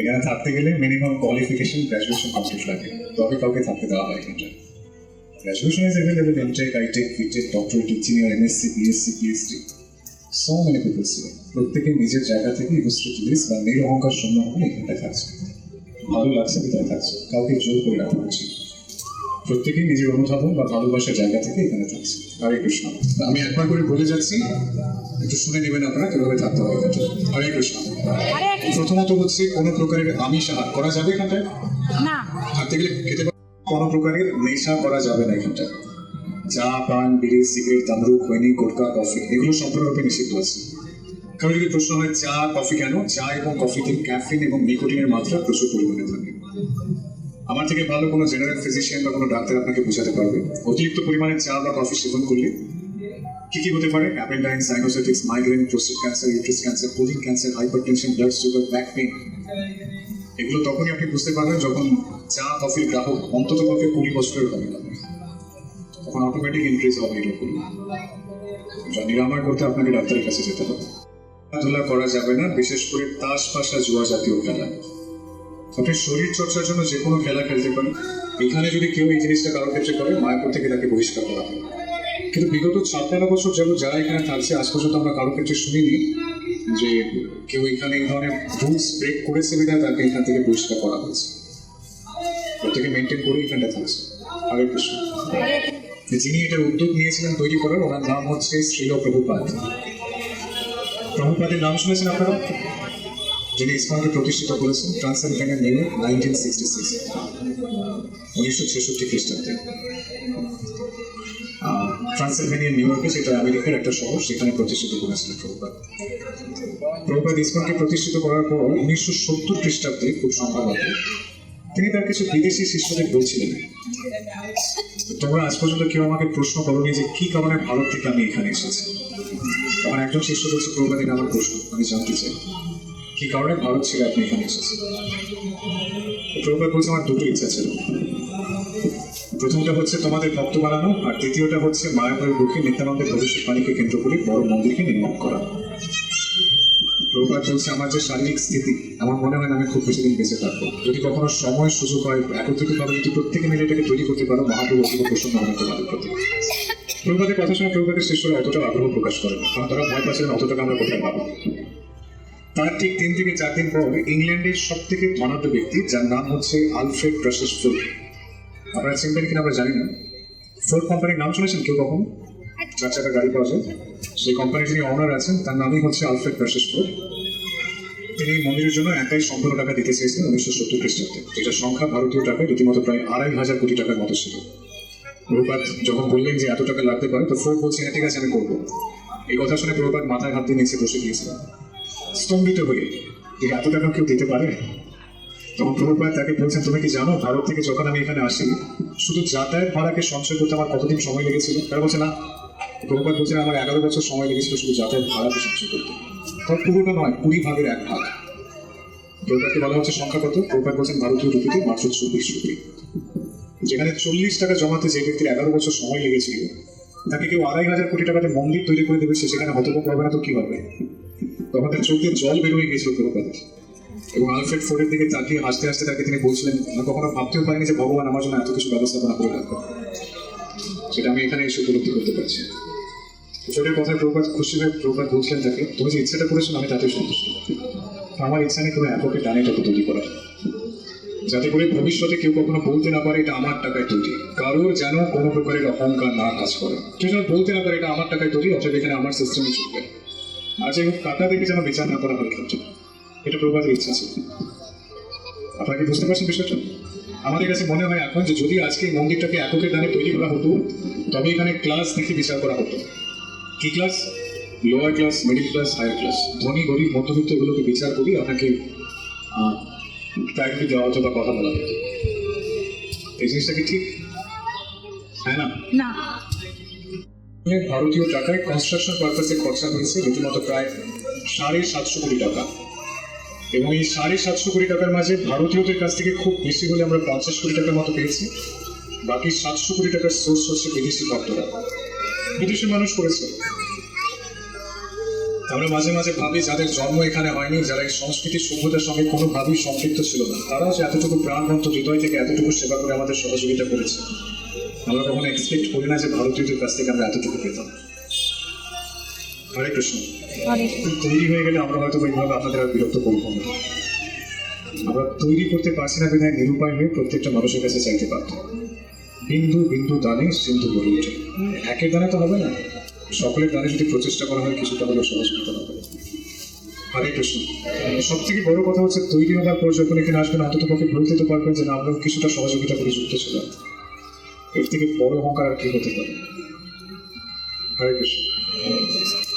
এখানে থাকতে গেলে মিনিমাম কোয়ালিফিকেশন গ্র্যাজুয়েশন কমপ্লিট লাগে। তবে কাউকে থাকতে দেওয়া হয় এখানটা। Graduation is available MTech ITech BTech doctorate engineer MSc BSc PhD so many people ছিল প্রত্যেকে নিজের জায়গা থেকে ইগোস্ট্রিটিলিস বা নিরহংকার শূন্য হবে এখানটা থাকছে। ভালো লাগছে ভিতরে থাকছে। কাউকে জোর করে রাখা উচিত। প্রত্যেকেই নিজের অনুধাবন বা ভালোবাসার জায়গা থেকে এখানে থাকছে হরে কৃষ্ণ। আমি একবার করে বলে যাচ্ছি একটু শুনে নেবেন আপনারা কীভাবে থাকতে হবে হরে কৃষ্ণ। প্রথমত হচ্ছে কোনো প্রকারের আমিষ আহার করা যাবে এখানটায়? না। থাকতে গেলে খেতে কোনো প্রকারের নেশা করা যাবে না এখানটায়। চা পান বিড়ি সিগারেট তামরুক খৈনি গোটকা কফি এগুলো সম্পূর্ণরূপে নিষিদ্ধ আছে। কারণ যদি প্রশ্ন হয় চা কফি কেন? চা এবং কফিতে ক্যাফিন এবং নিকোটিনের মাত্রা প্রচুর পরিমাণে থাকে। আমার থেকে ভালো কোনো জেনারেল ফিজিশিয়ান বা কোনো ডাক্তার আপনাকে বোঝাতে পারবে। অতিরিক্ত পরিমাণে চা বা কফি সেবন করলে কি কি হতে পারে? অ্যাপেন্ডাইন sinusitis migraine prostate cancer uterus cancer colon cancer hypertension blood sugar back pain এগুলো তখনই আপনি বুঝতে পারবেন যখন চা কফির গ্রাহক অন্তত পক্ষে কুড়ি বছরের হবে। না তখন অটোমেটিক ইনক্রিজ হবে এরকম যা নিরাময় করতে আপনাকে ডাক্তারের কাছে যেতে হবে। খেলাধুলা করা যাবে না, বিশেষ করে তাস পাশা জুয়া জাতীয় খেলা। আপনি শরীর চর্চার জন্য যে কোনো খেলা খেলতে পারেন এখানে যদি কেউ এই জিনিসটা কারোর ক্ষেত্রে করে, মায়াপুর থেকে তাকে বহিষ্কার করা হয়। কিন্তু বিগত সাত তেরো বছর যাবত যারা এখানে থাকছে, আজ পর্যন্ত আমরা কারোর ক্ষেত্রে শুনিনি যে কেউ এখানে এই ধরনের রুলস ব্রেক করেছে বিধায় তাকে এখান থেকে বহিষ্কার করা হয়েছে। প্রত্যেকে মেনটেন করে এখানটা থাকছে। হরে কৃষ্ণ। যিনি এটার উদ্যোগ নিয়েছিলেন তৈরি করার, ওনার নাম হচ্ছে শ্রীল প্রভুপাদ। প্রভুপাদের নাম শুনেছেন আপনারা? যিনি ইসলামকে প্রতিষ্ঠিত করেছেন ট্রান্সেলভেনিয়া নিউ নাইনটিন সিক্সটি সিক্স, উনিশশো ছেষট্টি খ্রিস্টাব্দে। ট্রান্সেলভেনিয়া নিউ ইয়র্কে সেটা আমেরিকার একটা শহর, সেখানে প্রতিষ্ঠিত করেছিলেন প্রভুপাদ। প্রভুপাদ ইসলামকে প্রতিষ্ঠিত করার পর উনিশশো সত্তর খ্রিস্টাব্দে খুব সম্ভবত তিনি তার কিছু বিদেশি শিষ্যদের বলছিলেন, তোমরা আজ পর্যন্ত কেউ আমাকে প্রশ্ন করোনি যে কি কারণে ভারত থেকে আমি এখানে এসেছি? তখন একজন শিষ্য বলছে, প্রভুপাদ, এটা আমার প্রশ্ন, আমি জানতে চাই। কি কারণে ভারত ছেড়ে আপনি এখানে এসেছেন? প্রভুপাদ বলছে আমার দুটো ইচ্ছা ছিল। প্রথমটা হচ্ছে তোমাদের ভক্ত বানানো, আর দ্বিতীয়টা হচ্ছে মায়াপুরের বুকে নিত্যানন্দের ভবিষ্যৎবাণীকে কেন্দ্র করে বড় মন্দিরকে নির্মাণ করা। প্রভুপাত বলছে, আমার যে শারীরিক স্থিতি, আমার মনে হয় না আমি খুব বেশি দিন বেঁচে থাকব। যদি কখনো সময় সুযোগ হয় একত্রিত ভাবে যদি প্রত্যেকে মিলে এটাকে তৈরি করতে পারো, মহাপ্রভু অতীব প্রসন্ন হবেন তোমাদের প্রতি। প্রভুপাতের কথা শুনে প্রভুপাতের শিষ্যরা অতটা আগ্রহ প্রকাশ করেন কারণ তারা ভয় পাচ্ছিলেন অত টাকা আমরা কোথায় পাবো। তার ঠিক তিন থেকে চার দিন পর ইংল্যান্ডের সব থেকে ধনাঢ্য ব্যক্তি, যার নাম হচ্ছে আলফ্রেড প্রসেস ফুড আপনারা চিনবেন কিনা আমরা জানি না। ফোর্ড কোম্পানির নাম শুনেছেন কেউ কখন? চার চাকা গাড়ি পাওয়া যায়। সেই কোম্পানির যিনি অনার আছেন, তার নামই হচ্ছে আলফ্রেড প্রসেস ফুড তিনি মন্দিরের জন্য একাই সম্পূর্ণ টাকা দিতে চেয়েছিলেন উনিশশো সত্তর খ্রিস্টাব্দে। যেটা সংখ্যা ভারতীয় টাকায় রীতিমতো প্রায় আড়াই হাজার কোটি টাকার মতো ছিল। প্রভুপাত যখন বললেন যে এত টাকা লাগতে পারে, তো ফোর্ড বলছে হ্যাঁ ঠিক আছে, আমি করব। এই কথা শুনে প্রভুপাত মাথায় হাত দিয়ে নিচে বসে গিয়েছিলেন। স্তম্ভিত হয়ে। যে এত টাকা কেউ দিতে পারে? তখন প্রভুপাত তাকে বলছেন, তুমি কি জানো, ভারত থেকে যখন আমি এখানে আসি, শুধু যাতায়াত ভাড়াকে সঞ্চয় করতে আমার কতদিন সময় লেগেছিল? তারা বলছে, না প্রভুপাত বলছেন, আমার এগারো বছর সময় লেগেছিল শুধু যাতায়াত ভাড়াকে সঞ্চয় করতে। তখন পুরোটা নয়, কুড়ি ভাগের এক ভাগ। প্রভুপাতকে বলা হচ্ছে, সংখ্যা কত? প্রভুপাত বলছেন, ভারতীয় রুপিতে মাত্র চব্বিশ রুপি। যেখানে চল্লিশ টাকা জমাতে যে ব্যক্তির এগারো বছর সময় লেগেছিল, তাকে কেউ আড়াই হাজার কোটি টাকাতে মন্দির তৈরি করে দেবে, সে সেখানে হতভম্ব হবে না, তো কি হবে? তখন তার চোখে জল বেরোয় গিয়েছিল প্রভুপাতের এবং আলফ্রেড ফোর্ডের দিকে তাকিয়ে হাসতে হাসতে তাকে তিনি বলছিলেন আমি কখনো ভাবতেও পারিনি যে ভগবান আমার জন্য এত কিছু ব্যবস্থাপনা করে রাখবে সেটা আমি এখানে এসে উপলব্ধি করতে পারছি। ফোর্ডের কথায় প্রভুপাত খুশি হয়ে প্রভুপাত বলছিলেন তাকে, তুমি যে ইচ্ছাটা করেছ, আমি তাতে সন্তুষ্ট। আমার ইচ্ছা নেই কোনো এককে টানে এটাকে তৈরি করার। যাতে করে ভবিষ্যতে কেউ কখনো বলতে না পারে, এটা আমার টাকায় তৈরি। কারোর যেন কোনো প্রকারের অহংকার না কাজ করে। কেউ যেন বলতে না পারে, এটা আমার টাকায় তৈরি অথবা এখানে আমার সিস্টেমে চলবে। আর যাই হোক টাকা দেখে যেন বিচার না করা হয় ক্ষেত্রে এটা প্রভাতের ইচ্ছা ছিল আপনারা কি বুঝতে পারছেন বিষয়টা? আমাদের কাছে মনে হয় এখন যে যদি আজকে এই মন্দিরটাকে এককের দানে তৈরি করা হতো, তবে এখানে ক্লাস দেখে বিচার করা হতো। কি class lower class middle class higher class ধনী, গরিব, মধ্যবিত্ত এগুলোকে বিচার করি আপনাকে প্রায়োরিটি দেওয়া হতো বা কথা বলা হতো। এই জিনিসটা কি ঠিক? হ্যাঁ না? না। ভারতীয় টাকায় কনস্ট্রাকশন পারপাসে খরচা হয়েছে রীতিমতো প্রায় সাড়ে সাতশো কোটি টাকা। এবং এই সাড়ে সাতশো কোটি টাকার মাঝে ভারতীয়দের কাছ থেকে খুব বেশি হলে আমরা পঞ্চাশ কোটি টাকার মতো পেয়েছি। বাকি সাতশো কোটি টাকার সোর্স হচ্ছে বিদেশি ভক্তরা। বিদেশি মানুষ করেছে। আমরা মাঝে মাঝে ভাবি যাদের জন্ম এখানে হয়নি, যারা এই সংস্কৃতি সভ্যতার সঙ্গে কোনোভাবেই সম্পৃক্ত ছিল না, তারাও যে এতটুকু প্রাণবন্ত হৃদয় থেকে এতটুকু সেবা করে আমাদের সহযোগিতা করেছে। আমরা কখনো এক্সপেক্ট করি না যে ভারতীয়দের কাছ থেকে আমরা এতটুকু পেতাম। হরে কৃষ্ণ। তৈরি হয়ে গেলে আমরা হয়তো এইভাবে আপনাদের আর বিরক্ত করব না। আমরা তৈরি করতে পারছি না বিধায় নিরুপায় হয়ে প্রত্যেকটা মানুষের কাছে চাইতে পারত বিন্দু বিন্দু দানে সিন্ধু গড়ে ওঠে। একের দানে তো হবে না। সকলের দানে যদি প্রচেষ্টা করা হয় কিছুটা হলেও সহযোগিতা হবে। হরে কৃষ্ণ। সব থেকে বড় কথা হচ্ছে তৈরি হওয়ার পর যখন এখানে আসবেন অন্তত পক্ষে বলতে তো পারবেন যে না আমরাও কিছুটা সহযোগিতা করে যুক্ত ছিলাম। এর থেকে বড় অহংকার আর কি হতে পারে? হরে কৃষ্ণ।